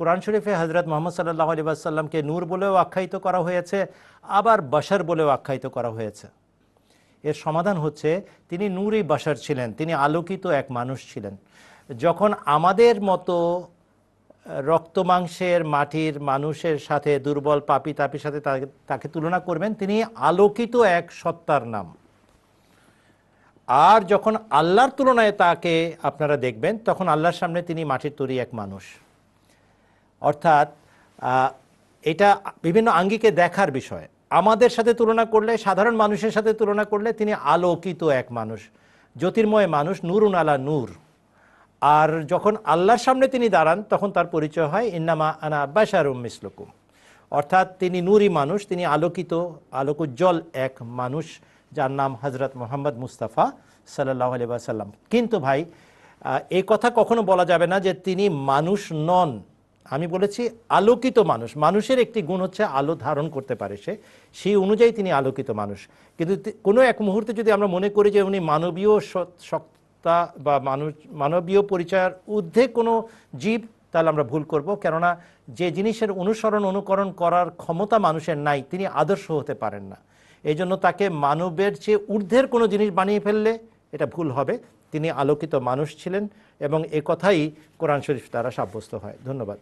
কোরআন শরীফে হজরত মোহাম্মদ সাল্লাহ আলী আসাল্লামকে নূর বলেও আখ্যায়িত করা হয়েছে, আবার বাশার বলেও আখ্যায়িত করা হয়েছে। এর সমাধান হচ্ছে, তিনি নূরই বাশার ছিলেন, তিনি আলোকিত এক মানুষ ছিলেন। যখন আমাদের মতো রক্ত মাংসের মাটির মানুষের সাথে দুর্বল পাপি তাপির সাথে তাকে- তাকে তুলনা করবেন, তিনি আলোকিত এক সত্তার নাম। আর যখন আল্লাহর তুলনায় তাকে আপনারা দেখবেন, তখন আল্লাহর সামনে তিনি মাটির তৈরি এক মানুষ। অর্থাৎ এটা বিভিন্ন আঙ্গিকে দেখার বিষয়। আমাদের সাথে তুলনা করলে, সাধারণ মানুষের সাথে তুলনা করলে তিনি আলোকিত এক মানুষ, জ্যোতির্ময় মানুষ, নুরুন আলা নূর। আর যখন আল্লাহর সামনে তিনি দাঁড়ান, তখন তার পরিচয় হয়, ইন্নামা আনা বাশারুম মিসলুকুম। অর্থাৎ তিনি নূরি মানুষ, তিনি আলোকিত, আলোকোজ্জ্বল এক মানুষ, যার নাম হজরত মোহাম্মদ মুস্তাফা সাল্লাহ আলি সাল্লাম কিন্তু ভাই এই কথা কখনো বলা যাবে না যে তিনি মানুষ নন। আমি বলেছি আলোকিত মানুষ। মানুষের একটি গুণ হচ্ছে আলো ধারণ করতে পারে সে। সেই অনুযায়ী তিনি আলোকিত মানুষ। কিন্তু কোনো এক মুহূর্তে যদি আমরা মনে করি যে উনি মানবীয় সত্তা বা মানুষ মানবীয় পরিচয়ের ঊর্ধ্বে কোনো জীব, তাহলে আমরা ভুল করব। কেননা যে জিনিসের অনুসরণ, অনুকরণ করার ক্ষমতা মানুষের নাই, তিনি আদর্শ হতে পারেন না। এই জন্য তাকে মানবের চেয়ে ঊর্ধ্বের কোনো জিনিস বানিয়ে ফেললে এটা ভুল হবে। তিনি আলোকিত মানুষ ছিলেন এবং এ কথাই কোরআন শরীফ দ্বারা সাব্যস্ত হয়। ধন্যবাদ।